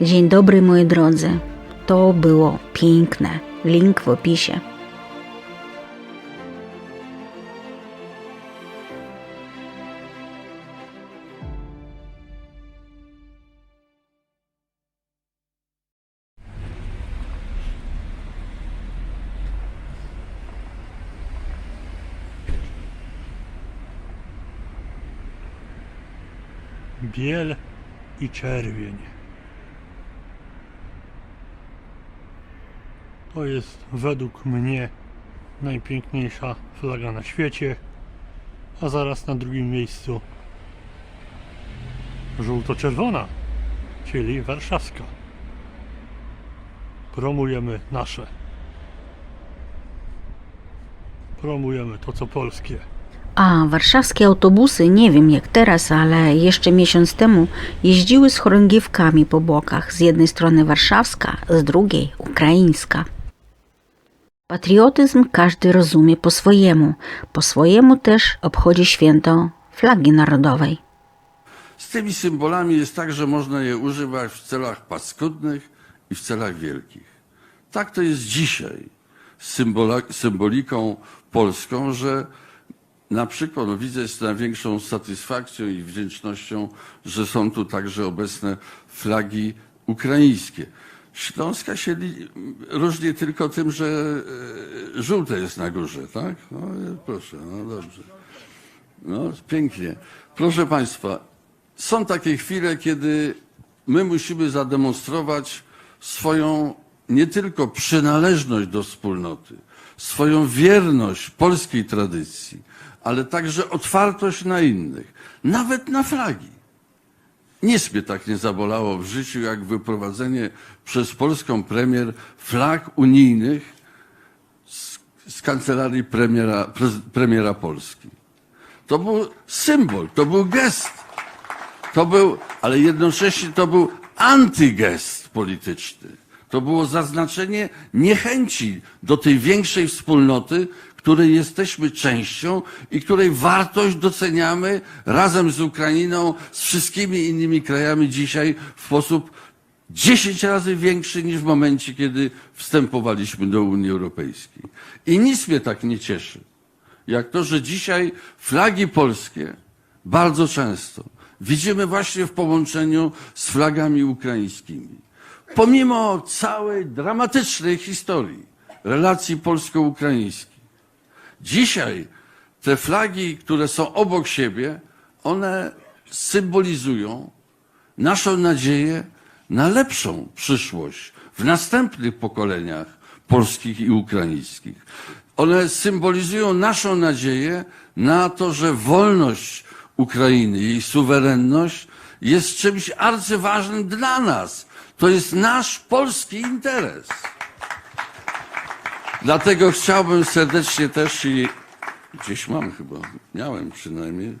Dzień dobry moi drodzy. To było piękne. Link w opisie. biel i czerwień. To jest według mnie najpiękniejsza flaga na świecie, a zaraz na drugim miejscu żółto-czerwona, czyli warszawska. Promujemy nasze. Promujemy to, co polskie. A warszawskie autobusy, nie wiem jak teraz, ale jeszcze miesiąc temu jeździły z chorągiewkami po bokach. Z jednej strony warszawska, z drugiej ukraińska. Patriotyzm każdy rozumie po swojemu. Po swojemu też obchodzi święto flagi narodowej. Z tymi symbolami jest tak, że można je używać w celach paskudnych i w celach wielkich. Tak to jest dzisiaj z symboliką polską, że na przykład no, widzę z największą satysfakcją i wdzięcznością, że są tu także obecne flagi ukraińskie. Śląska się różni tylko tym, że e, żółte jest na górze, tak? No, proszę, no dobrze. No, pięknie. Proszę Państwa, są takie chwile, kiedy my musimy zademonstrować swoją nie tylko przynależność do wspólnoty, swoją wierność polskiej tradycji, ale także otwartość na innych, nawet na flagi. Nic mnie tak nie zabolało w życiu, jak wyprowadzenie przez polską premier flag unijnych z, z kancelarii premiera, prez- premiera Polski. To był symbol, to był gest. To był, ale jednocześnie to był antygest polityczny. To było zaznaczenie niechęci do tej większej wspólnoty, której jesteśmy częścią i której wartość doceniamy razem z Ukrainą, z wszystkimi innymi krajami dzisiaj w sposób 10 razy większy niż w momencie, kiedy wstępowaliśmy do Unii Europejskiej. I nic mnie tak nie cieszy, jak to, że dzisiaj flagi polskie bardzo często widzimy właśnie w połączeniu z flagami ukraińskimi. Pomimo całej dramatycznej historii relacji polsko-ukraińskich, dzisiaj te flagi, które są obok siebie, one symbolizują naszą nadzieję na lepszą przyszłość w następnych pokoleniach polskich i ukraińskich. One symbolizują naszą nadzieję na to, że wolność Ukrainy, jej suwerenność jest czymś arcyważnym dla nas. To jest nasz polski interes. Dlatego chciałbym serdecznie też i gdzieś mam chyba, miałem przynajmniej,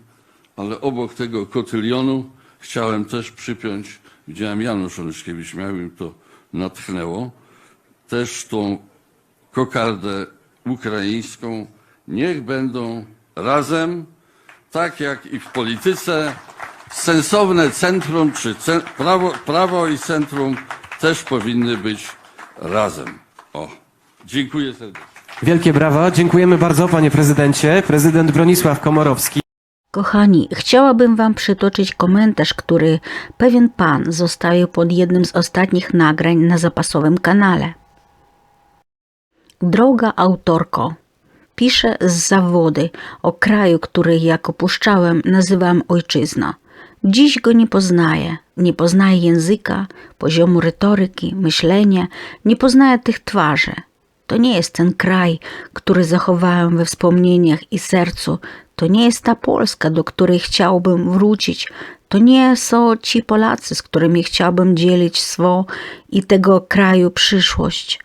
ale obok tego kotylionu chciałem też przypiąć, widziałem Janusz Onyszkiewicz miał im to natchnęło, też tą kokardę ukraińską. Niech będą razem, tak jak i w polityce, sensowne centrum, czy prawo, prawo i centrum też powinny być razem. O, dziękuję serdecznie. Wielkie brawa, dziękujemy bardzo panie prezydencie. Prezydent Bronisław Komorowski. Kochani, chciałabym Wam przytoczyć komentarz, który pewien pan zostawił pod jednym z ostatnich nagrań na zapasowym kanale. Droga autorko, piszę z zawody o kraju, który jak opuszczałem nazywam ojczyzna. Dziś go nie poznaję, nie poznaję języka, poziomu retoryki, myślenia, nie poznaję tych twarzy. To nie jest ten kraj, który zachowałem we wspomnieniach i sercu. To nie jest ta Polska, do której chciałbym wrócić. To nie są ci Polacy, z którymi chciałbym dzielić swą i tego kraju przyszłość.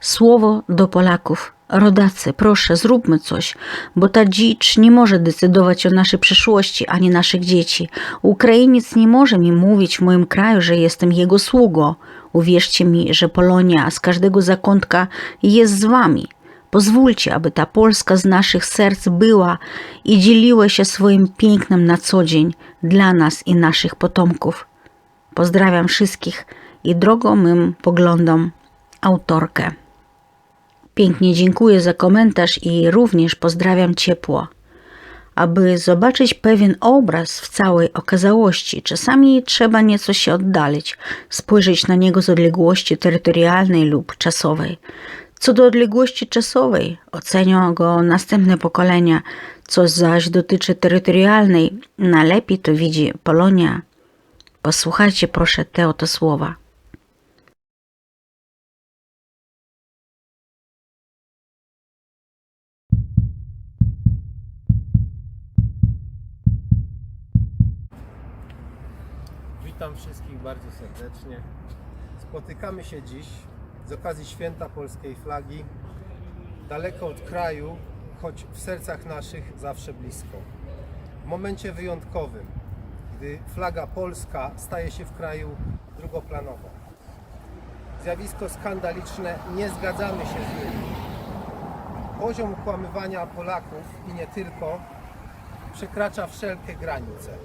Słowo do Polaków. Rodacy, proszę, zróbmy coś, bo ta dzicz nie może decydować o naszej przyszłości ani naszych dzieci. Ukrainiec nie może mi mówić w moim kraju, że jestem jego sługą. Uwierzcie mi, że Polonia z każdego zakątka jest z wami. Pozwólcie, aby ta Polska z naszych serc była i dzieliła się swoim pięknem na co dzień dla nas i naszych potomków. Pozdrawiam wszystkich i drogą mym poglądom autorkę. Pięknie dziękuję za komentarz i również pozdrawiam ciepło. Aby zobaczyć pewien obraz w całej okazałości, czasami trzeba nieco się oddalić, spojrzeć na niego z odległości terytorialnej lub czasowej. Co do odległości czasowej, ocenią go następne pokolenia, co zaś dotyczy terytorialnej, najlepiej to widzi Polonia. Posłuchajcie proszę te oto słowa. Witam wszystkich bardzo serdecznie. Spotykamy się dziś z okazji Święta Polskiej Flagi, daleko od kraju, choć w sercach naszych zawsze blisko. W momencie wyjątkowym, gdy flaga polska staje się w kraju drugoplanowa. Zjawisko skandaliczne, nie zgadzamy się z nim. Poziom ukłamywania Polaków i nie tylko przekracza wszelkie granice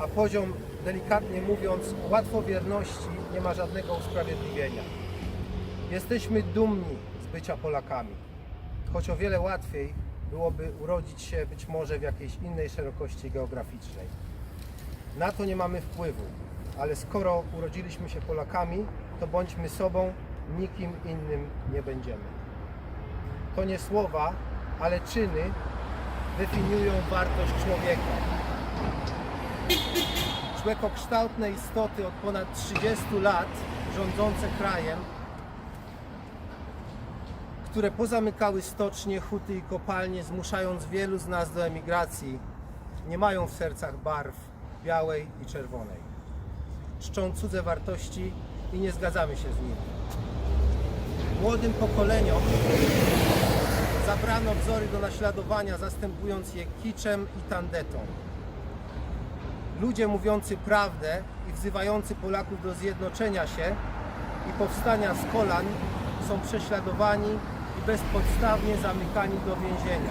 a poziom, delikatnie mówiąc, łatwowierności nie ma żadnego usprawiedliwienia. Jesteśmy dumni z bycia Polakami, choć o wiele łatwiej byłoby urodzić się być może w jakiejś innej szerokości geograficznej. Na to nie mamy wpływu, ale skoro urodziliśmy się Polakami, to bądźmy sobą, nikim innym nie będziemy. To nie słowa, ale czyny definiują wartość człowieka człekokształtne istoty od ponad 30 lat rządzące krajem, które pozamykały stocznie, huty i kopalnie, zmuszając wielu z nas do emigracji, nie mają w sercach barw białej i czerwonej. Czczą cudze wartości i nie zgadzamy się z nimi. Młodym pokoleniom zabrano wzory do naśladowania, zastępując je kiczem i tandetą. Ludzie mówiący prawdę i wzywający Polaków do zjednoczenia się i powstania z kolan są prześladowani i bezpodstawnie zamykani do więzienia.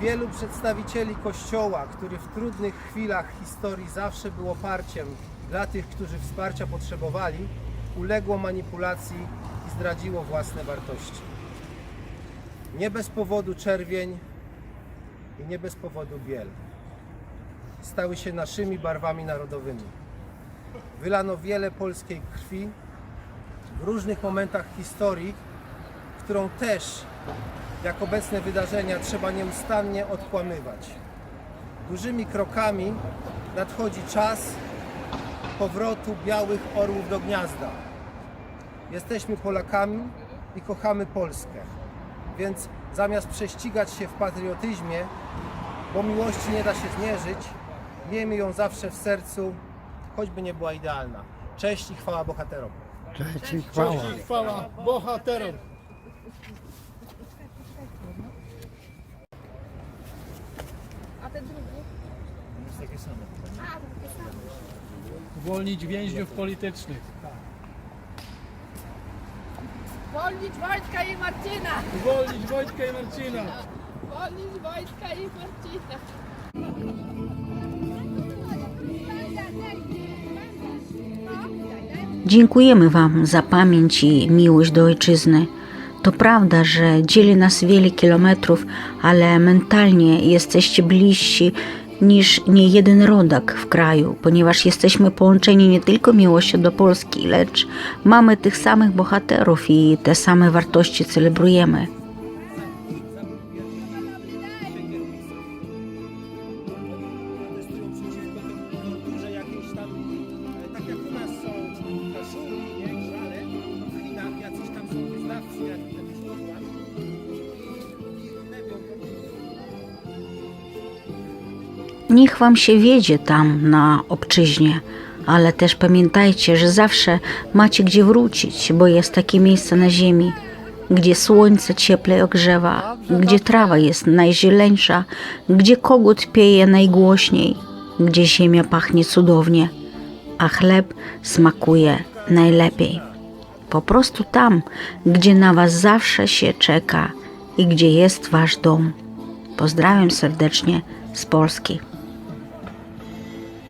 Wielu przedstawicieli Kościoła, który w trudnych chwilach historii zawsze był oparciem dla tych, którzy wsparcia potrzebowali, uległo manipulacji i zdradziło własne wartości. Nie bez powodu czerwień i nie bez powodu biel stały się naszymi barwami narodowymi. Wylano wiele polskiej krwi w różnych momentach historii, którą też, jak obecne wydarzenia, trzeba nieustannie odkłamywać. Dużymi krokami nadchodzi czas powrotu białych orłów do gniazda. Jesteśmy Polakami i kochamy Polskę, więc zamiast prześcigać się w patriotyzmie, bo miłości nie da się zmierzyć, Miejmy ją zawsze w sercu, choćby nie była idealna. Cześć i chwała bohaterom. Cześć i chwała. Chwała bohaterom! A ten drugi? Jest takie same. A, to takie same. Uwolnić więźniów politycznych. Wolnić Wojtka i Marcina! Uwolnić Wojtka i Marcina! Wolnić Wojtka i Marcina! Dziękujemy Wam za pamięć i miłość do ojczyzny. To prawda, że dzieli nas wiele kilometrów, ale mentalnie jesteście bliżsi niż nie jeden rodak w kraju, ponieważ jesteśmy połączeni nie tylko miłością do Polski, lecz mamy tych samych bohaterów i te same wartości celebrujemy. Niech Wam się wiedzie tam na obczyźnie, ale też pamiętajcie, że zawsze macie gdzie wrócić, bo jest takie miejsce na ziemi, gdzie słońce cieplej ogrzewa, gdzie trawa jest najzieleńsza, gdzie kogut pieje najgłośniej, gdzie ziemia pachnie cudownie, a chleb smakuje najlepiej. Po prostu tam, gdzie na Was zawsze się czeka i gdzie jest Wasz dom. Pozdrawiam serdecznie z Polski.